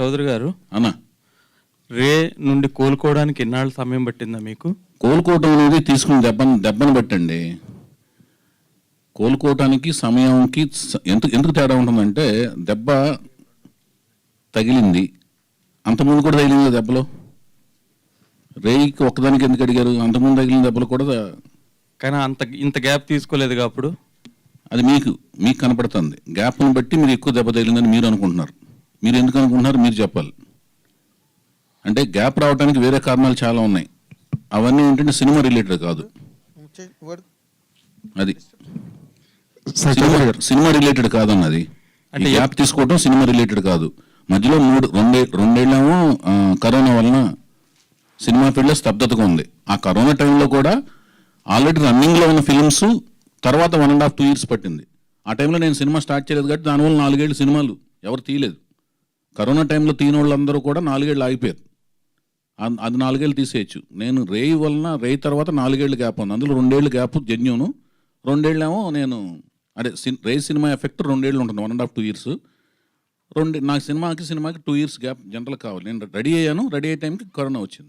చౌదరి గారు అన్నా. రే నుండి కోలుకోవడానికి ఎన్నాళ్ళు సమయం పట్టిందా మీకు? కోలుకోవటం అనేది తీసుకుని దెబ్బను దెబ్బను పెట్టండి. కోలుకోవటానికి సమయంకి స- ఎందుకు ఎందుకు తేడా ఉంటుందంటే దెబ్బ తగిలింది. అంతకుముందు కూడా తగిలింది దెబ్బలో? రేయికి ఒక్కదానికి ఎందుకు అడిగారు? అంతకుముందు తగిలిన దెబ్బలు కూడా కానీ అంత ఇంత గ్యాప్ తీసుకోలేదుగా అప్పుడు? అది మీకు మీకు కనపడుతుంది. గ్యాప్ను బట్టి మీరు ఎక్కువ దెబ్బ తగిలిందని మీరు అనుకుంటున్నారు. మీరు ఎందుకు అనుకుంటున్నారు? మీరు చెప్పాలి. అంటే గ్యాప్ రావడానికి వేరే కారణాలు చాలా ఉన్నాయి. అవన్నీ ఏంటంటే సినిమా రిలేటెడ్ కాదు. అది. సినిమా సినిమా రిలేటెడ్ కాదన్నది. అంటే అంటే గ్యాప్ తీసుకోవడం సినిమా రిలేటెడ్ కాదు. మధ్యలో మూడు రెండే రెండేళ్ళేమో కరోనా వలన సినిమా ఫీల్డ్లో స్తబ్దతగా ఉంది. ఆ కరోనా టైంలో కూడా ఆల్రెడీ రన్నింగ్లో ఉన్న ఫిల్మ్స్ తర్వాత one and half two years పట్టింది. ఆ టైంలో నేను సినిమా స్టార్ట్ చేయలేదు కాబట్టి దానివల్ల నాలుగేళ్ళు సినిమాలు ఎవరు తీయలేదు. కరోనా టైంలో తీనోళ్ళందరూ వాళ్ళందరూ కూడా నాలుగేళ్ళు ఆగిపోయారు. అది నాలుగేళ్ళు తీసేయచ్చు. నేను రేయి వలన రేయి తర్వాత నాలుగేళ్ళు గ్యాప్ ఉంది. అందులో రెండేళ్ళు గ్యాప్ జెన్యును. రెండేళ్ళేమో నేను అదే సిన్- రే సినిమా ఎఫెక్ట్ రెండేళ్ళు ఉంటుంది. One and half two years. రెండు నాకు సినిమాకి సినిమాకి టూ ఇయర్స్ గ్యాప్ జనరల్ కావాలి. నేను రెడీ అయ్యాను. రెడీ అయ్యే టైంకి కరోనా వచ్చింది.